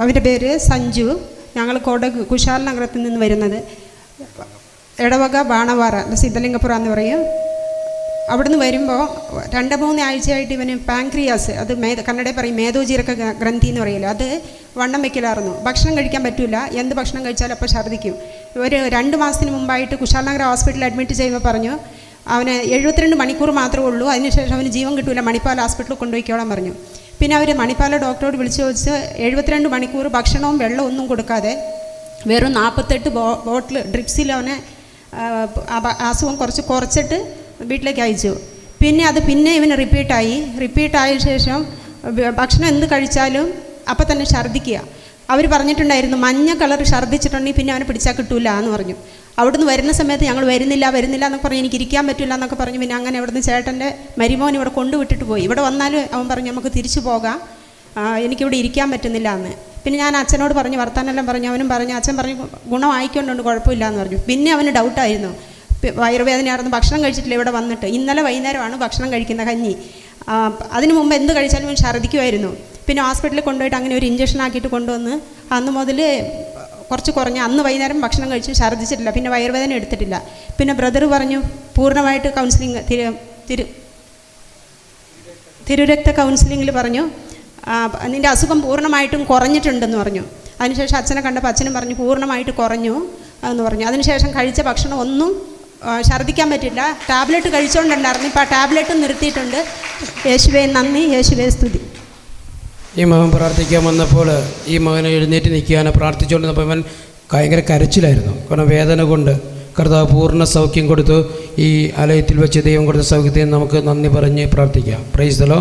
അവന്റെ പേര് സഞ്ജു. ഞങ്ങൾ കോട കുശാൽ നഗരത്തിൽ നിന്ന് വരുന്നത്. ഇടവക ബാണവാറ സിദ്ധലിംഗപ്പുറ എന്ന് പറയും. അവിടുന്ന് വരുമ്പോൾ രണ്ട് മൂന്ന് ആഴ്ചയായിട്ട് ഇവന് പാങ്ക്രിയാസ് അത് മേ കന്നഡയിൽ പറയും മേധോജീരക ഗ്രന്ഥി എന്ന് പറയില്ല അത് വണ്ണം വെക്കലായിരുന്നു. ഭക്ഷണം കഴിക്കാൻ പറ്റില്ല എന്ത് ഭക്ഷണം കഴിച്ചാലും അപ്പോൾ ഛർദ്ദിക്കും. ഒരു രണ്ട് മാസത്തിന് മുമ്പായിട്ട് കുശാലനഗർ ഹോസ്പിറ്റലിൽ അഡ്മിറ്റ് ചെയ്യുമ്പോൾ പറഞ്ഞു അവന് എഴുപത്തിരണ്ട് മണിക്കൂർ മാത്രമേ ഉള്ളൂ. അതിനുശേഷം അവന് ജീവൻ കിട്ടില്ല മണിപ്പാൽ ഹോസ്പിറ്റലിൽ കൊണ്ടുപോയിക്കോളാൻ പറഞ്ഞു. പിന്നെ അവർ മണിപ്പാല ഡോക്ടറോട് വിളിച്ചു ചോദിച്ച് എഴുപത്തിരണ്ട് മണിക്കൂർ ഭക്ഷണവും വെള്ളവും ഒന്നും കൊടുക്കാതെ വെറും നാൽപ്പത്തെട്ട് ബോ ബോട്ടിൽ ഡ്രിപ്സിൽ അവനെ അസുഖം കുറച്ച് കുറച്ചിട്ട് വീട്ടിലേക്ക് അയച്ചു. പിന്നെ അത് പിന്നെ ഇവന് റിപ്പീറ്റായി. റിപ്പീറ്റായ ശേഷം ഭക്ഷണം എന്ത് കഴിച്ചാലും അപ്പം തന്നെ ഛർദ്ദിക്കുക. അവർ പറഞ്ഞിട്ടുണ്ടായിരുന്നു മഞ്ഞ കളർ ഛർദ്ദിച്ചിട്ടുണ്ടെങ്കിൽ പിന്നെ അവനെ പിടിച്ചാൽ കിട്ടൂല എന്ന് പറഞ്ഞു. അവിടുന്ന് വരുന്ന സമയത്ത് ഞങ്ങൾ വരുന്നില്ല വരുന്നില്ല എന്നൊക്കെ പറഞ്ഞ് എനിക്ക് ഇരിക്കാൻ പറ്റില്ല എന്നൊക്കെ പറഞ്ഞു പിന്നെ അങ്ങനെ അവിടുന്ന് ചേട്ടന്റെ മരുമോൻ ഇവിടെ കൊണ്ടുവിട്ടിട്ട് പോയി. ഇവിടെ വന്നാലും അവൻ പറഞ്ഞു നമുക്ക് തിരിച്ചു പോകാം. എനിക്കിവിടെ ഇരിക്കാൻ പറ്റുന്നില്ല എന്ന്. പിന്നെ ഞാൻ അച്ഛനോട് പറഞ്ഞു വർത്താനെല്ലാം പറഞ്ഞു. അവനും പറഞ്ഞു അച്ഛൻ പറഞ്ഞു ഗുണമായിക്കൊണ്ടുണ്ട് കുഴപ്പമില്ല എന്ന് പറഞ്ഞു. പിന്നെ അവന് ഡൗട്ടായിരുന്നു. വയറുവേദനയായിരുന്നു ഭക്ഷണം കഴിച്ചിട്ടില്ല ഇവിടെ വന്നിട്ട്. ഇന്നലെ വൈകുന്നേരമാണ് ഭക്ഷണം കഴിക്കുന്ന കഞ്ഞി. അതിനു മുമ്പ് എന്ത് കഴിച്ചാലും ഛർദ്ദിക്കുമായിരുന്നു പിന്നെ ഹോസ്പിറ്റലിൽ കൊണ്ടുപോയിട്ട് അങ്ങനെ ഒരു ഇഞ്ചക്ഷൻ ആക്കിയിട്ട് കൊണ്ടുവന്ന് അന്ന് മുതൽ കുറച്ച് കുറഞ്ഞ് അന്ന് വൈകുന്നേരം ഭക്ഷണം കഴിച്ച് ഛർദ്ദിച്ചിട്ടില്ല. പിന്നെ വയറുവേദന എടുത്തിട്ടില്ല. പിന്നെ ബ്രദർ പറഞ്ഞു പൂർണമായിട്ട് കൗൺസിലിംഗ് തിരു തിരു തിരുരക്ത കൗൺസിലിങ്ങിൽ പറഞ്ഞു നിന്റെ അസുഖം പൂർണമായിട്ടും കുറഞ്ഞിട്ടുണ്ടെന്ന് പറഞ്ഞു. അതിനുശേഷം അച്ഛനെ കണ്ടപ്പോൾ അച്ഛനും പറഞ്ഞു പൂർണമായിട്ട് കുറഞ്ഞു എന്ന് പറഞ്ഞു. അതിനുശേഷം കഴിച്ച ഭക്ഷണം ഒന്നും ഛർദ്ദിക്കാൻ പറ്റില്ല. ടാബ്ലറ്റ് കഴിച്ചുകൊണ്ടുണ്ടായിരുന്നു ഇപ്പോൾ ആ ടാബ്ലറ്റും നിർത്തിയിട്ടുണ്ട്. യേശുവേ നന്ദി. യേശുവേ സ്തുതി. ഈ മകൻ പ്രാർത്ഥിക്കാൻ വന്നപ്പോൾ ഈ മകനെ എഴുന്നേറ്റ് നിൽക്കുകയാണ്. പ്രാർത്ഥിച്ചുകൊണ്ടിരുന്നപ്പോൾ ഇവൻ ഭയങ്കര കരച്ചിലായിരുന്നു. കാരണം വേദന കൊണ്ട് കർത്താവ് പൂർണ സൗഖ്യം കൊടുത്തു. ഈ ആലയത്തിൽ വെച്ച് ദൈവം കൊടുത്ത സൗഖ്യത്തെ നമുക്ക് നന്ദി പറഞ്ഞ് പ്രാർത്ഥിക്കാം. പ്രൈസ് ദലോ